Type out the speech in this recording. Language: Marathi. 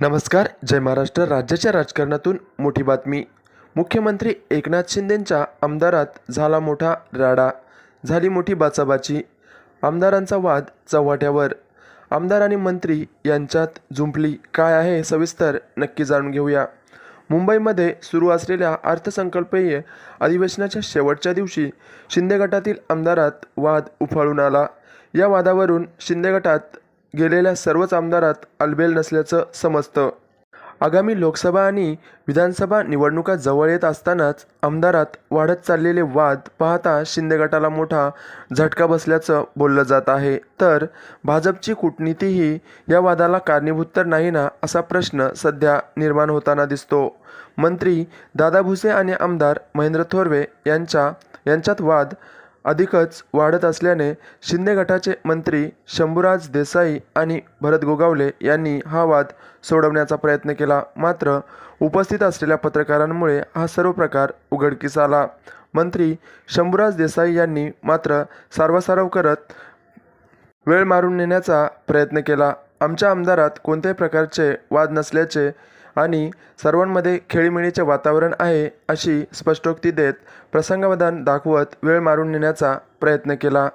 नमस्कार जय महाराष्ट्र. राज्याच्या राजकारणातून मोठी बातमी. मुख्यमंत्री एकनाथ शिंदेंच्या आमदारात झाला मोठा राडा. झाली मोठी बाचाबाची. आमदारांचा वाद चव्हाट्यावर. आमदार आणि मंत्री यांच्यात झुंपली काय आहे सविस्तर नक्की जाणून घेऊया. मुंबईमध्ये सुरू असलेल्या अर्थसंकल्पीय अधिवेशनाच्या शेवटच्या दिवशी शिंदे गटातील आमदारात वाद उफाळून आला. या वादावरून शिंदे गटात गेलेल्या सर्वच आमदारात अलबेल नसल्याचं समजतं. आगामी लोकसभा आणि विधानसभा निवडणुका जवळ येत असतानाच आमदारात वाढत चाललेले वाद पाहता शिंदे गटाला मोठा झटका बसल्याचं बोललं जात आहे. तर भाजपची कूटनीतीही या वादाला कारणीभूत तर नाही ना असा प्रश्न सध्या निर्माण होताना दिसतो. मंत्री दादा भुसे आणि आमदार महेंद्र थोरवे यांच्या यांच्यात वाद अधिकच वाढत असल्याने शिंदे गटाचे मंत्री शंभूराज देसाई आणि भरत गोगावले यांनी हा वाद सोडवण्याचा प्रयत्न केला. मात्र उपस्थित असलेल्या पत्रकारांमुळे हा सर्व प्रकार उघडकीस आला. मंत्री शंभूराज देसाई यांनी मात्र सारवासारव करत वेळ मारून नेण्याचा प्रयत्न केला. आमच्या आमदारात कोणत्याही प्रकारचे वाद नसल्याचे आणि सर्वांमध्ये खेळीमेळीचे वातावरण आहे अशी स्पष्टोक्ती देत प्रसंगावधान दाखवत वेळ मारून नेण्याचा प्रयत्न केला.